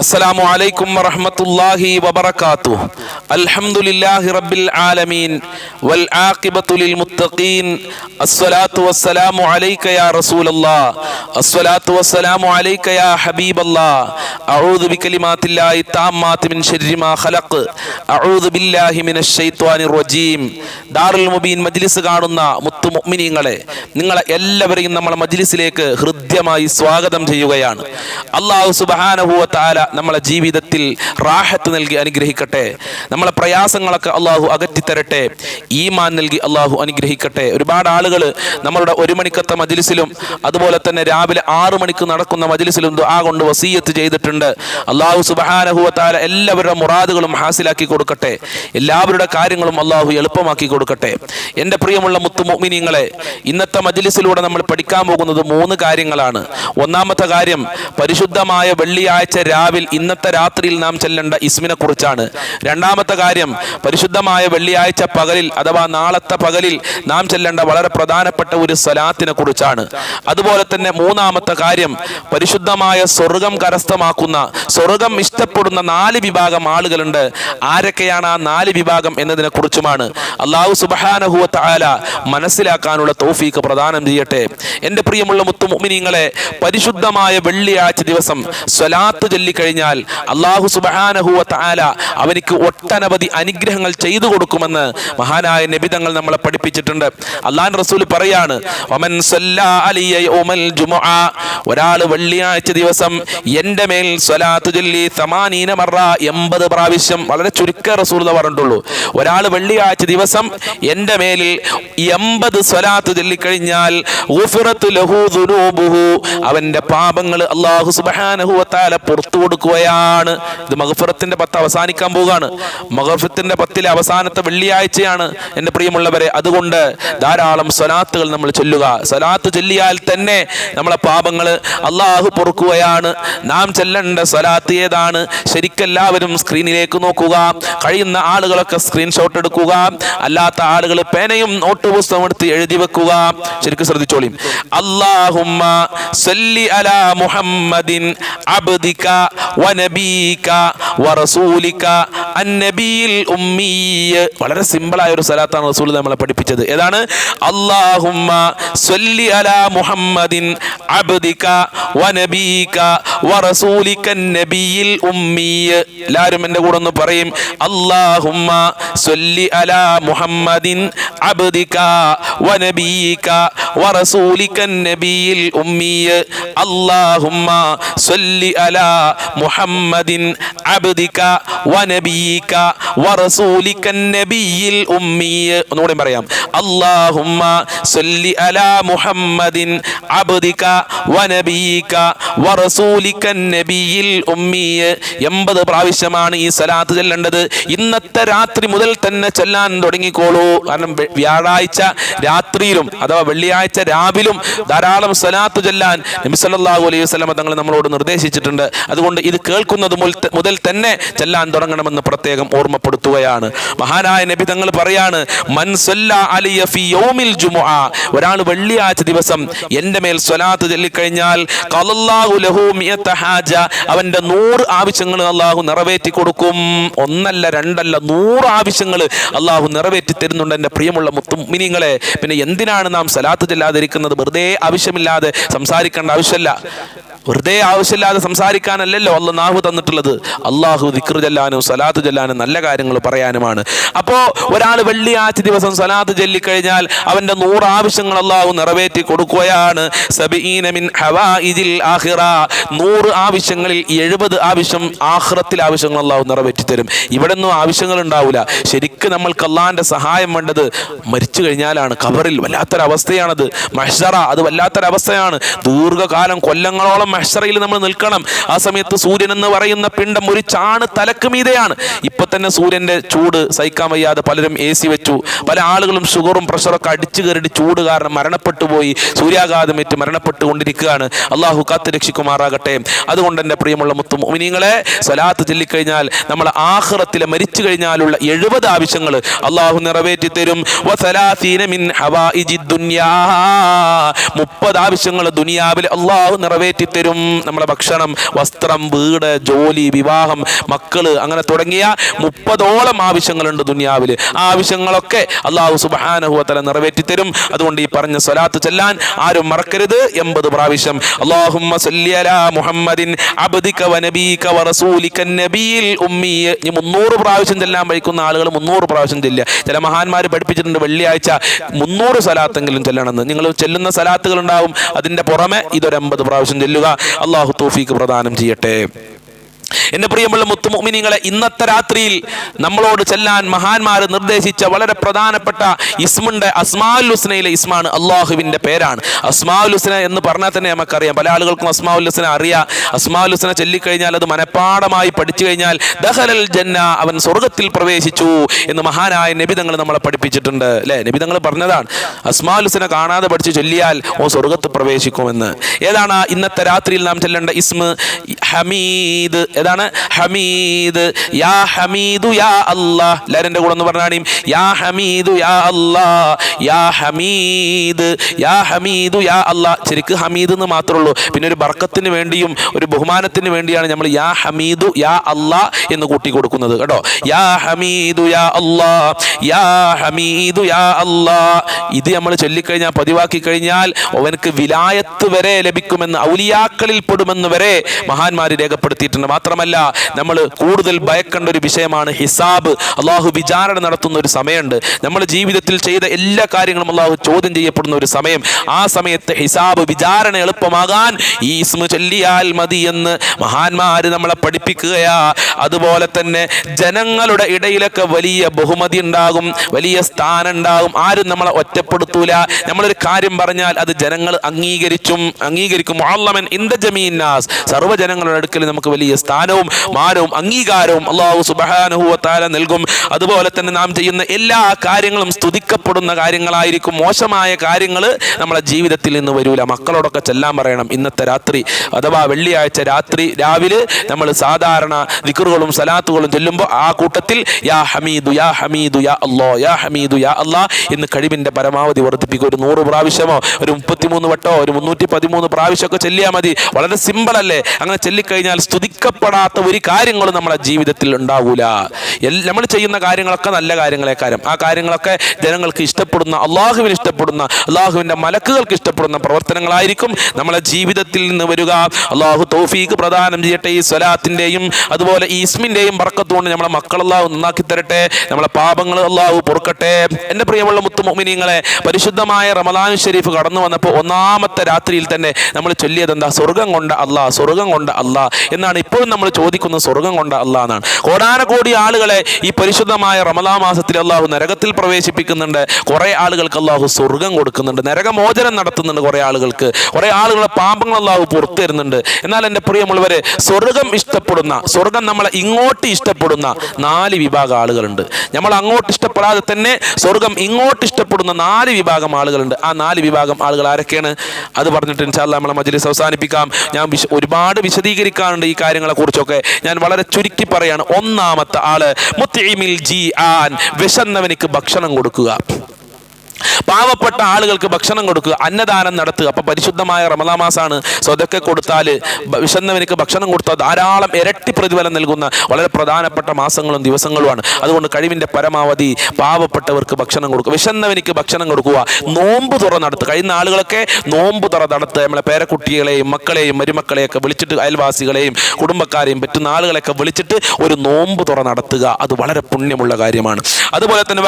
السلام عليكم ورحمة الله وبركاته الحمد لله رب العالمين والعاقبة للمتقين الصلاة والسلام عليك يا رسول الله الصلاة والسلام عليك يا حبيب الله أعوذ بكلمات الله التامات من شر ما خلق أعوذ بالله من الشيطان الرجيم ദാറുൽ മുബീൻ മജ്ലിസ് കാണുന്ന മുത്തു മുഅ്മിനീങ്ങളെ നിങ്ങളെ എല്ലാവരെയും നമ്മളെ മജ്ലിസിലേക്ക് ഹൃദ്യമായി സ്വാഗതം ചെയ്യുകയാണ് അള്ളാഹു സുബ്ഹാനഹു വ തആല നമ്മളെ ജീവിതത്തിൽ റാഹത്ത് നൽകി അനുഗ്രഹിക്കട്ടെ. നമ്മളെ പ്രയാസങ്ങളൊക്കെ അള്ളാഹു അകറ്റിത്തരട്ടെ. ഈമാൻ നൽകി അള്ളാഹു അനുഗ്രഹിക്കട്ടെ. ഒരുപാട് ആളുകൾ നമ്മളുടെ ഒരു മണിക്കത്തെ മജിലിസിലും അതുപോലെ തന്നെ രാവിലെ ആറു മണിക്ക് നടക്കുന്ന മജിലിസിലും ദുആ കൊണ്ട് വസീയത്ത് ചെയ്തിട്ടുണ്ട്. അള്ളാഹു തആല എല്ലാവരുടെ മുറാദുകളും ഹാസിലാക്കി കൊടുക്കട്ടെ. എല്ലാവരുടെ കാര്യങ്ങളും അള്ളാഹു എളുപ്പമാക്കി കൊടുക്കട്ടെ. എന്റെ പ്രിയമുള്ള മുത്തുമോമിനിയങ്ങളെ ഇന്നത്തെ മജിലിസിലൂടെ നമ്മൾ പഠിക്കാൻ പോകുന്നത് മൂന്ന് കാര്യങ്ങളാണ്. ഒന്നാമത്തെ കാര്യം പരിശുദ്ധമായ വെള്ളിയാഴ്ച രാവിൽ ഇന്നത്തെ രാത്രിയിൽ നാം ചെല്ലേണ്ട ഇസ്മിനെ കുറിച്ചാണ്. രണ്ടാമത്തെ കാര്യം പരിശുദ്ധമായ വെള്ളിയാഴ്ച പകലിൽ അഥവാ നാളത്തെ പകലിൽ നാം ചെല്ലേണ്ട വളരെ പ്രധാനപ്പെട്ട ഒരു സലാത്തിനെ കുറിച്ചാണ്. അതുപോലെ തന്നെ മൂന്നാമത്തെ കാര്യം പരിശുദ്ധമായ സ്വർഗം കരസ്ഥമാക്കുന്ന സ്വർഗം ഇഷ്ടപ്പെടുന്ന നാല് വിഭാഗം ആളുകളുണ്ട്. ആരൊക്കെയാണ് ആ നാല് വിഭാഗം എന്നതിനെ കുറിച്ചുമാണ് അള്ളാഹു സുബഹാനഹുവ ആല മനസ്സിലാക്കാനുള്ള തൗഫീക്ക് പ്രദാനം ചെയ്യട്ടെ. എന്റെ പ്രിയമുള്ള മുത്തുമുമിനിങ്ങളെ പരിശുദ്ധമായ വെള്ളിയാഴ്ച ദിവസം സ്വലാത്ത് ചൊല്ലിക്കഴിഞ്ഞാൽ അള്ളാഹു സുബഹാനഹുവ താല അവനിക്ക് ഒട്ടനവധി അനുഗ്രഹങ്ങൾ ചെയ്തു കൊടുക്കുമെന്ന് മഹാനായ നബിതങ്ങൾ നമ്മളെ പഠിപ്പിച്ചിട്ടുണ്ട്. അള്ളാൻ റസൂൽ പറയാണ് ഒരാൾ വെള്ളിയാഴ്ച ദിവസം എന്റെ മേൽ എൺപത് പ്രാവശ്യം വളരെ ചുരുക്ക റസൂൽ പറഞ്ഞിട്ടുള്ളൂ. ഒരാൾ വെള്ളിയാഴ്ച ദിവസം എന്റെ മേലിൽ എൺപത് സ്വലാത്ത് ചൊല്ലിക്കഴിഞ്ഞാൽ അവന്റെ പാപങ്ങൾ അള്ളാഹു സുബ്ഹാനഹു വതആല പുറത്തു കൊടുക്കുകയാണ്. ഇത് മഗ്ഫിറത്തിന്റെ പത്ത് അവസാനിക്കാൻ പോവുകയാണ്. മഗ്ഫിറത്തിന്റെ പത്തിലെ അവസാനത്തെ വെള്ളിയാഴ്ചയാണ് എന്റെ പ്രിയമുള്ളവരെ. അതുകൊണ്ട് ധാരാളം സ്വലാത്തുകൾ നമ്മൾ ചൊല്ലുക. സ്വലാത്ത് ചൊല്ലിയാൽ തന്നെ നമ്മളെ പാപങ്ങൾ അള്ളാഹു പൊറുക്കുകയാണ്. നാം ചെല്ലേണ്ട സ്വലാത്ത് ഏതാണ്? ശരിക്കെല്ലാവരും സ്ക്രീനിലേക്ക് നോക്കുക. കഴിയുന്ന ആളുകളൊക്കെ സ്ക്രീൻഷോട്ട് എടുക്കുക. അല്ലാത്ത ആളുകൾ പേനയും നോട്ട് പുസ്തകം എടുത്ത് എഴുതി വെക്കുക. ശരിക്കും ശ്രദ്ധിച്ചോളിയും അള്ളാഹുമ്മ സല്ലി അലാ മുഹമ്മദിൻ അബ്ദിക വനബീക വറസൂലിക അന്നബിയിൽ ഉമ്മീയ്. വളരെ സിമ്പിളായ ഒരു സലാത്താണ് റസൂൽ നമ്മളെ പഠിപ്പിച്ചത്. ഏതാണ്? അള്ളാഹുമ്മ സല്ലി അലാ മുഹമ്മദിൻ അബ്ദിക വനബീക വറസൂലിക നബിയിൽ ഉമ്മീയ്. എല്ലാവരും എന്റെ കൂടെ ഒന്ന് പറയും. അള്ളാഹുമ്മ സല്ലി അലാ മുഹമ്മദിൻ അബ്ദിക വനബീക വറസൂലിക النبي الأمي اللهم സല്ലി അലാ മുഹമ്മദിൻ അബ്ദിക ونبيك ورسولك النبي الأمي ഒന്നുകൂടെ പറയാം. اللهم സല്ലി അലാ മുഹമ്മദിൻ അബ്ദിക ونبيك ورسولك النبي الأمي എൺപത് പ്രാവശ്യമാണ് ഈ സലാത്ത് ചെല്ലേണ്ടത്. ഇന്നത്തെ രാത്രി മുതൽ തന്നെ ചെല്ലാൻ തുടങ്ങിക്കോളൂ. കാരണം വ്യാഴാഴ്ച രാത്രിയിലും അഥവാ വെള്ളിയാഴ്ച രാവിലും ധാരാളം സ്വലാത്ത് ചെല്ലാൻ നബി സല്ലല്ലാഹു അലൈഹി വസല്ലം തങ്ങൾ നമ്മളോട് നിർദ്ദേശിച്ചിട്ടുണ്ട്. അതുകൊണ്ട് ഇത് കേൾക്കുന്നത് മുതൽ തന്നെ ചെല്ലാൻ തുടങ്ങണമെന്ന് പ്രത്യേകം ഓർമ്മപ്പെടുത്തുകയാണ്. മഹാനായ നബി തങ്ങൾ പറയാണ് മൻ അലിയ ഒരാൾ വെള്ളിയാഴ്ച ദിവസം എന്റെ മേൽ സ്വലാത്ത് ചൊല്ലിക്കഴിഞ്ഞാൽ ഖലല്ലാഹു ലഹു മിയത ഹാജ. നൂറ് ആവശ്യങ്ങൾ അള്ളാഹു നിറവേറ്റി കൊടുക്കും. ഒന്നല്ല രണ്ടല്ല നൂറ് ആവശ്യങ്ങൾ അള്ളാഹു നിറവേറ്റി തരുന്നുണ്ട് എന്റെ പ്രിയമുള്ള മുത്തുമിനിങ്ങളെ പിന്നെ എന്തിനാണ് നാം സലാത്ത് ചെല്ലാതിരിക്കുന്നത് വെറുതെ ആവശ്യമില്ലാതെ സംസാരിക്കേണ്ട ആവശ്യമില്ല. വെറുതെ ആവശ്യമില്ലാതെ സംസാരിക്കാനല്ലല്ലോ അല്ല നാഹു തന്നിട്ടുള്ളത്. അള്ളാഹു ദിക്ർ ചെല്ലാനും സലാത്ത് ചെല്ലാനും നല്ല കാര്യങ്ങൾ പറയാനുമാണ്. അപ്പോൾ ഒരാൾ വെള്ളിയാഴ്ച ദിവസം സലാത്ത് ചൊല്ലിക്കഴിഞ്ഞാൽ അവന്റെ നൂറ് ആവശ്യങ്ങൾ അള്ളാഹു നിറവേറ്റി കൊടുക്കുകയാണ്. നൂറ് ആവശ്യങ്ങളിൽ എഴുപത് ആവശ്യം ആഹ്റത്തിൽ ആവശ്യങ്ങൾ അള്ളാഹു നിറവേറ്റി തരും. ഇവിടെ ഒന്നും ആവശ്യങ്ങൾ ഉണ്ടാവില്ല ശരിക്കും നമ്മൾക്ക് അള്ളാഹിന്റെ സഹായം വേണ്ടത് മരിച്ചു കഴിഞ്ഞാലാണ്. കബറിൽ വല്ലാത്തൊരവസ്ഥയാണത് മഹ്ഷറ അത് വല്ലാത്തൊരവസ്ഥയാണ്. ദീർഘകാലം കൊല്ലങ്ങളോളം മഹ്സറയിൽ നമ്മൾ നിൽക്കണം. ആ സമയത്ത് സൂര്യൻ എന്ന് പറയുന്ന പിണ്ടം ഒരു ചാണ് തലക്ക് മീതെയാണ്. ഇപ്പൊ തന്നെ സൂര്യന്റെ ചൂട് സഹിക്കാൻ വയ്യാതെ പലരും എ സി വെച്ചു. പല ആളുകളും ഷുഗറും പ്രഷറൊക്കെ അടിച്ചു കയറി ചൂട് കാരണം മരണപ്പെട്ടു പോയി. സൂര്യാഘാതമേറ്റ് മരണപ്പെട്ടു കൊണ്ടിരിക്കുകയാണ്. അള്ളാഹു കാത്ത് രക്ഷിക്കുമാറാകട്ടെ. അതുകൊണ്ട് എന്റെ പ്രിയമുള്ള മുത്തു ഉമിനിങ്ങളെ സ്വലാത്ത് ചൊല്ലിക്കഴിഞ്ഞാൽ നമ്മൾ ആഹ്റത്തിലെ മരിച്ചു കഴിഞ്ഞാലുള്ള എഴുപത് ആവശ്യങ്ങൾ അള്ളാഹു നിറവേറ്റി തരും മുപ്പത് ആവശ്യങ്ങൾ ദുനിയാവിൽ അള്ളാഹു നിറവേറ്റി തരും. നമ്മുടെ ഭക്ഷണം വസ്ത്രം വീട് ജോലി വിവാഹം മക്കൾ അങ്ങനെ തുടങ്ങിയ മുപ്പതോളം ആവശ്യങ്ങളുണ്ട് ദുനിയാവിൽ. ആ ആവശ്യങ്ങളൊക്കെ അള്ളാഹു സുബാനഹുവത്തല നിറവേറ്റി തരും. അതുകൊണ്ട് ഈ പറഞ്ഞ സ്വലാത്ത് ചെല്ലാൻ ആരും മറക്കരുത്. എൺപത് പ്രാവശ്യം. അള്ളാഹുമ്മ മുഹമ്മദിൻ അബ്ദിക ഉമ്മി. മുന്നൂറ് പ്രാവശ്യം ചെല്ലാൻ വഴിക്കുന്ന ആളുകൾ മുന്നൂറ് പ്രാവശ്യം ചെല്ലുക. ചില മഹാന്മാർ പഠിപ്പിച്ചിട്ടുണ്ട് വെള്ളിയാഴ്ച മുന്നൂറ് സ്വലാത്തെങ്കിലും ചെല്ലണമെന്ന് നിങ്ങൾ ചെല്ലുന്ന സലാത്തുകൾ ഉണ്ടാവും. അതിന്റെ പുറമെ ഇതൊരമ്പത് പ്രാവശ്യം ചെല്ലുക. അള്ളാഹു തോഫീക്ക് പ്രദാനം ചെയ്യട്ടെ. എന്റെ പ്രിയമുള്ള മുത്തുമോമിനിങ്ങളെ ഇന്നത്തെ രാത്രിയിൽ നമ്മളോട് ചെല്ലാൻ മഹാന്മാർ നിർദ്ദേശിച്ച വളരെ പ്രധാനപ്പെട്ട ഇസ്മുണ്ട് അസ്മാഉൽ ഹുസ്നയിലെ ഇസ്മാണ് അള്ളാഹുവിന്റെ പേരാണ്. അസ്മാഉൽ ഹുസ്ന എന്ന് പറഞ്ഞാൽ തന്നെ നമുക്കറിയാം. പല ആളുകൾക്കും അസ്മാഉൽ ഹുസ്ന അറിയാം. അസ്മാഉൽ ഹുസ്ന ചൊല്ലിക്കഴിഞ്ഞാൽ അത് മനഃപ്പാടമായി പഠിച്ചു കഴിഞ്ഞാൽ ദഹലൽ ജന്ന അവൻ സ്വർഗത്തിൽ പ്രവേശിച്ചു എന്ന് മഹാനായ നബിതങ്ങൾ നമ്മളെ പഠിപ്പിച്ചിട്ടുണ്ട്. അല്ലെ? നബിതങ്ങൾ പറഞ്ഞതാണ് അസ്മാഉൽ ഹുസ്ന കാണാതെ പഠിച്ചു ചൊല്ലിയാൽ ഓ സ്വർഗത്ത് പ്രവേശിക്കുമെന്ന്. ഏതാണ് ഇന്നത്തെ രാത്രിയിൽ നാം ചെല്ലേണ്ട ഇസ്മ? ഹമീദ് ഏതാണ്? ഹമീദ്. യാ ഹമീദു യാ അല്ലാ ലാരന്റെ കൂടെ ഒന്ന് പറഞ്ഞാണീം യാ ഹമീദു യാ അല്ലാ യാ ഹമീദ്. യാ ഹമീദു യാ അല്ലാ ശരിക്ക് ഹമീദ് എന്ന് മാത്രമേ ഉള്ളൂ പിന്നെ ഒരു ബർക്കത്തിന് വേണ്ടിയും ഒരു ബഹുമാനത്തിന് വേണ്ടിയാണ് നമ്മൾ യാ ഹമീദു യാ അല്ലാ എന്ന് കൂട്ടി കൊടുക്കുന്നത് കേട്ടോ? യാ ഹമീദു യാ അല്ലാ യാ ഹമീദു യാ അല്ലാ ഇത് നമ്മൾ ചൊല്ലിക്കഴിഞ്ഞാൽ പതിവാക്കി കഴിഞ്ഞാൽ അവനക്ക് വിലായത്ത് വരെ ലഭിക്കുമെന്ന് ഔലിയാക്കളിൽ പെടുമെന്ന് വരെ മഹാന്മാർ രേഖപ്പെടുത്തിയിട്ടുണ്ട്. മാത്രമല്ല നമ്മൾ കൂടുതൽ ഭയക്കേണ്ട ഒരു വിഷയമാണ് ഹിസാബ്. അള്ളാഹു വിചാരണ നടത്തുന്ന ഒരു സമയമുണ്ട്. നമ്മൾ ജീവിതത്തിൽ ചെയ്ത എല്ലാ കാര്യങ്ങളും അള്ളാഹു ചോദ്യം ചെയ്യപ്പെടുന്ന ഒരു സമയം. ആ സമയത്ത് ഹിസാബ് വിചാരണ എളുപ്പമാകാൻ ഈ ഇസ്മു ചൊല്ലിയാൽ മതി എന്ന് മഹാന്മാര് നമ്മളെ പഠിപ്പിക്കുകയാ. അതുപോലെ തന്നെ ജനങ്ങളുടെ ഇടയിലൊക്കെ വലിയ ബഹുമതി ഉണ്ടാകും വലിയ സ്ഥാനം ഉണ്ടാകും. ആരും നമ്മളെ ഒറ്റപ്പെടുത്തൂല. നമ്മളൊരു കാര്യം പറഞ്ഞാൽ അത് ജനങ്ങൾ അംഗീകരിച്ചും അംഗീകരിക്കും. മുഅല്ലമൻ ഇന്ദ ജമീനാസ് സർവജനങ്ങളുടെ അടുക്കൽ നമുക്ക് വലിയ സ്ഥാനവും മാനവും അംഗീകാരവും അള്ളാഹു സുബ്ഹാനഹു വ തആല നൽകും. അതുപോലെ തന്നെ നാം ചെയ്യുന്ന എല്ലാ കാര്യങ്ങളും സ്തുതിക്കപ്പെടുന്ന കാര്യങ്ങളായിരിക്കും. മോശമായ കാര്യങ്ങൾ നമ്മളെ ജീവിതത്തിൽ നിന്ന് വരൂല. മക്കളോടൊക്കെ ചെല്ലാൻ പറയണം. ഇന്നത്തെ രാത്രി അഥവാ വെള്ളിയാഴ്ച രാത്രി രാവിലെ നമ്മൾ സാധാരണ ദിക്റുകളും സലാത്തുകളും ചൊല്ലുമ്പോൾ ആ കൂട്ടത്തിൽ യാ ഹമീദു യാ ഹമീദു യാ അല്ലോ യാ ഹമീദു യാ അല്ലാ എന്ന് കഴിവിന്റെ പരമാവധി വർദ്ധിപ്പിക്കുക ഒരു നൂറ് പ്രാവശ്യമോ ഒരു മുപ്പത്തിമൂന്ന് വട്ടോ ഒരു മുന്നൂറ്റി പതിമൂന്ന് പ്രാവശ്യമൊക്കെ ചെല്ലിയാൽ മതി. വളരെ സിമ്പിൾ അല്ലേ? അങ്ങനെ ചൊല്ലിക്കഴിഞ്ഞാൽ സ്തുതിക്കപ്പെടാത്ത ഒരു കാര്യങ്ങളും നമ്മുടെ ജീവിതത്തിൽ ഉണ്ടാവൂല. നമ്മൾ ചെയ്യുന്ന കാര്യങ്ങളൊക്കെ നല്ല കാര്യങ്ങളെക്കാരം. ആ കാര്യങ്ങളൊക്കെ ജനങ്ങൾക്ക് ഇഷ്ടപ്പെടുന്ന അള്ളാഹുവിന് ഇഷ്ടപ്പെടുന്ന അള്ളാഹുവിന്റെ മലക്കുകൾക്ക് ഇഷ്ടപ്പെടുന്ന പ്രവർത്തനങ്ങളായിരിക്കും നമ്മളെ ജീവിതത്തിൽ നിന്ന് വരിക. അള്ളാഹു തോഫീക്ക് പ്രദാനം ചെയ്യട്ടെ. ഈ സ്വലാത്തിന്റെയും അതുപോലെ ഈസ്മിന്റെയും ഇസ്മിന്റെയും ബർക്കത്തുകൊണ്ട് നമ്മളെ മക്കൾ അള്ളാഹു നന്നാക്കി തരട്ടെ. നമ്മളെ പാപങ്ങൾ അള്ളാഹു പൊറുക്കട്ടെ. എന്റെ പ്രിയമുള്ള മുത്തുമോമിനിങ്ങളെ പരിശുദ്ധമായ റമദാൻ ഷെരീഫ് കടന്നു വന്നപ്പോൾ ഒന്നാമത്തെ രാത്രിയിൽ തന്നെ നമ്മൾ ചൊല്ലിയത് എന്താ സ്വർഗം കൊണ്ട് അല്ലാ സ്വർഗം കൊണ്ട് അല്ലാ എന്നാണ് ഇപ്പോഴും നമ്മൾ ചോദിക്കുന്നത് സ്വർഗം കൊണ്ട അള്ളാന്നാണ് കോടാന കോടി ആളുകളെ ഈ പരിശുദ്ധമായ റമദാ മാസത്തിൽ അള്ളാഹു നരകത്തിൽ പ്രവേശിപ്പിക്കുന്നുണ്ട്. കുറെ ആളുകൾക്ക് അള്ളാഹു സ്വർഗം കൊടുക്കുന്നുണ്ട്. നരകമോചനം നടത്തുന്നുണ്ട് കുറെ ആളുകൾക്ക്. കുറെ ആളുകളെ പാപങ്ങൾ അള്ളാഹു പുറത്തു തരുന്നുണ്ട്. എന്നാൽ എന്റെ പ്രിയമുള്ളവരെ സ്വർഗം ഇഷ്ടപ്പെടുന്ന സ്വർഗം നമ്മളെ ഇങ്ങോട്ട് ഇഷ്ടപ്പെടുന്ന നാല് വിഭാഗം ആളുകളുണ്ട്. നമ്മൾ അങ്ങോട്ട് ഇഷ്ടപ്പെടാതെ തന്നെ സ്വർഗം ഇങ്ങോട്ട് ഇഷ്ടപ്പെടുന്ന നാല് വിഭാഗം ആളുകളുണ്ട്. ആ നാല് വിഭാഗം ആളുകൾ ആരൊക്കെയാണ്? അത് പറഞ്ഞിട്ട് ഇൻഷാല്ല നമ്മളെ മജ്ലിസ് അവസാനിപ്പിക്കാം. ഞാൻ ഒരുപാട് വിശദീകരിക്കാറുണ്ട് ഈ കാര്യങ്ങളെ കുറിച്ചൊക്കെ ഞാൻ വളരെ ചുരുക്കി പറയാണ്. ഒന്നാമത്തെ ആൾ മുത്തീമിൽ ജി ആൻ വിശന്നവനിക്ക് ഭക്ഷണം കൊടുക്കുക. പാവപ്പെട്ട ആളുകൾക്ക് ഭക്ഷണം കൊടുക്കുക അന്നദാനം നടത്തുക. അപ്പൊ പരിശുദ്ധമായ റമദാ മാസാണ്. സ്വതൊക്കെ കൊടുത്താൽ വിശന്നവനിക്ക് ഭക്ഷണം കൊടുത്താൽ ധാരാളം ഇരട്ടി പ്രതിഫലം നൽകുന്ന വളരെ പ്രധാനപ്പെട്ട മാസങ്ങളും ദിവസങ്ങളുമാണ്. അതുകൊണ്ട് കഴിവിന്റെ പരമാവധി പാവപ്പെട്ടവർക്ക് ഭക്ഷണം കൊടുക്കുക വിശന്നവനിക്ക് ഭക്ഷണം കൊടുക്കുക നോമ്പ് തുറ നടത്തുക. കഴിയുന്ന ആളുകളൊക്കെ നോമ്പ് തുറ നടത്തുക. നമ്മളെ പേരക്കുട്ടികളെയും മക്കളെയും മരുമക്കളെയൊക്കെ വിളിച്ചിട്ട് അയൽവാസികളെയും കുടുംബക്കാരെയും പറ്റുന്ന ആളുകളെയൊക്കെ വിളിച്ചിട്ട് ഒരു നോമ്പ് തുറ നടത്തുക. അത് വളരെ പുണ്യമുള്ള കാര്യമാണ്. അതുപോലെ തന്നെ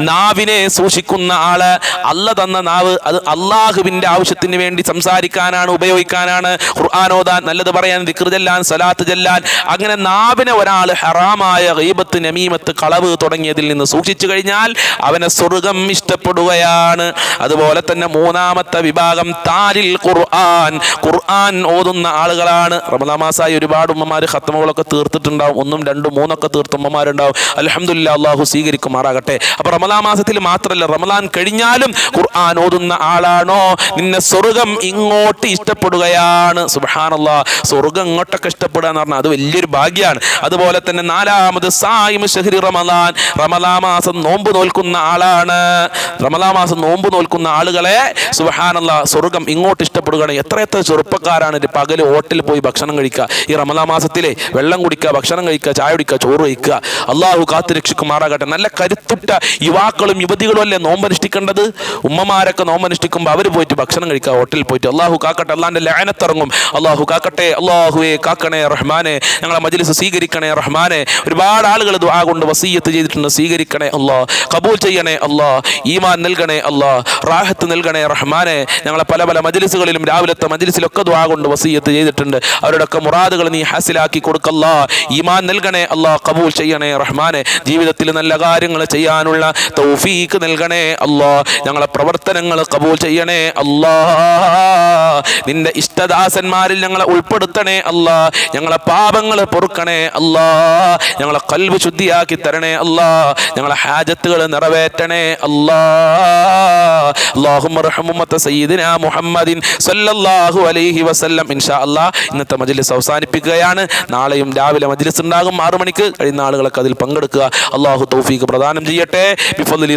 നാവിനെ സൂക്ഷിക്കുന്ന ആൾ അല്ല തന്ന നാവ് അത് അള്ളാഹുവിന്റെ ആവശ്യത്തിന് വേണ്ടി സംസാരിക്കാനാണ് ഉപയോഗിക്കാനാണ്. ഖുർആാനോദാൻ നല്ലത് പറയാൻ ദിക്ർ ചെല്ലാൻ സലാത്ത് ചെല്ലാൻ അങ്ങനെ നാവിനെ ഒരാൾ ഹറാമായ ഗീബത്ത് നമീമത്ത് കളവ് തുടങ്ങിയതിൽ നിന്ന് സൂക്ഷിച്ചു കഴിഞ്ഞാൽ അവനെ സ്വർഗം ഇഷ്ടപ്പെടുകയാണ്. അതുപോലെ തന്നെ മൂന്നാമത്തെ വിഭാഗം താരിൽ ഖുർആൻ. ഖുർആൻ ഓതുന്ന ആളുകളാണ്. റമദാ മാസമായി ഒരുപാട് ഉമ്മമാർ ഖത്തമുകളൊക്കെ തീർത്തിട്ടുണ്ടാവും. ഒന്നും രണ്ടും മൂന്നൊക്കെ തീർത്ത ഉമ്മമാരുണ്ടാവും. അലഹമുല്ല അള്ളാഹു സ്വീകരിക്കുമാറാകട്ടെ. അപ്പൊ റമദാ മാസത്തിൽ മാത്രമല്ല റമലാൻ കഴിഞ്ഞാലും ഖുർആൻ ഓതുന്ന ആളാണോ? നിന്നെ സ്വർഗം ഇങ്ങോട്ട് ഇഷ്ടപ്പെടുകയാണ്. സുബാനല്ല സ്വർഗം ഇങ്ങോട്ടൊക്കെ ഇഷ്ടപ്പെടുക എന്ന് പറഞ്ഞാൽ അത് വലിയൊരു ഭാഗ്യമാണ്. അതുപോലെ തന്നെ നാലാമത് സായിമ് ഷഹരി റമലാൻ റമലാ മാസം നോമ്പ് നോൽക്കുന്ന ആളാണ്. റമലാ മാസം നോമ്പ് നോൽക്കുന്ന ആളുകളെ സുബഹാനല്ല സ്വർഗം ഇങ്ങോട്ട് ഇഷ്ടപ്പെടുകയാണ്. എത്ര എത്ര ചെറുപ്പക്കാരാണ് പകൽ ഹോട്ടലിൽ പോയി ഭക്ഷണം കഴിക്കുക. ഈ റമലാ മാസത്തിലെ വെള്ളം കുടിക്കുക ഭക്ഷണം കഴിക്കുക ചായ കുടിക്കുക ചോറ് കഴിക്കുക. അള്ളാഹു കാത്തുരക്ഷിക്കുമാറാകട്ടെ. നല്ല കരുത്തുറ്റ യുവാക്കളും യുവതികളും അല്ലേ നോമ്പനുഷ്ഠിക്കേണ്ടത്? ഉമ്മമാരൊക്കെ നോമ്പനുഷ്ഠിക്കുമ്പോൾ അവർ പോയിട്ട് ഭക്ഷണം കഴിക്കുക ഹോട്ടലിൽ പോയിട്ട്. അള്ളാഹു കാക്കട്ടെ അള്ളാന്റെ ലയനത്തിറങ്ങും. അള്ളാഹു കാക്കട്ടെ അള്ളാഹുവെ കാക്കണേ റഹ്മാനെ. ഞങ്ങളെ മജ്ലിസ് സ്വീകരിക്കണേ റഹ്മാനെ. ഒരുപാട് ആളുകൾ ദുആ കൊണ്ട് വസീയത്ത് ചെയ്തിട്ടുണ്ട്. സ്വീകരിക്കണേ അല്ലാ കബൂൽ ചെയ്യണേ അല്ലാ ഈമാൻ നൽകണേ അല്ലാ റാഹത്ത് നൽകണേ റഹ്മാനെ. ഞങ്ങളെ പല പല മജ്ലിസുകളിലും രാവിലത്തെ മജ്ലിസിലൊക്കെ ദുആ കൊണ്ട് വസീയത്ത് ചെയ്തിട്ടുണ്ട്. അവരുടെയൊക്കെ മുറാദുകൾ നീ ഹാസിലാക്കി കൊടുക്കല്ല. ഈമാൻ നൽകണേ അല്ലാ കബൂൽ ചെയ്യണേ റഹ്മാനെ. ജീവിതത്തിൽ നല്ല കാര്യങ്ങൾ ചെയ്യാനുള്ള തൗഫീക്ക് നൽകണേ അല്ലാ. ഞങ്ങളെ പ്രവർത്തനങ്ങൾ കബൂൽ ചെയ്യണേ അല്ലാ. നിന്റെ ഇഷ്ടദാസന്മാരിൽ ഞങ്ങളെ ഉൾപ്പെടുത്തണേ അല്ലാ. ഞങ്ങളെ പാപങ്ങൾ പൊറുക്കണേ അല്ലാ. ഞങ്ങളെ കൽവ് ശുദ്ധിയാക്കി തരണേ അല്ലാ. ഞങ്ങളെ ഹാജത്തുകൾ നിറവേറ്റണേ അല്ലാ. റഹ്മുമ്മത്ത സയ്യിദിന മുഹമ്മദിൻ സല്ലല്ലാഹു അലൈഹി വസല്ലം. ഇൻഷാ അല്ലാ ഇന്നത്തെ മജ്ലിസ് അവസാനിപ്പിക്കുകയാണ്. നാളെയും രാവിലെ മജ്ലിസ് ഉണ്ടാകും. ആറു മണിക്ക്. കഴിയുന്ന ആളുകളൊക്കെ അതിൽ പങ്കെടുക്കുക. അള്ളാഹു തൗഫീഖ് പ്രദാനം ചെയ്യട്ടെ. ബിഫദ്ലി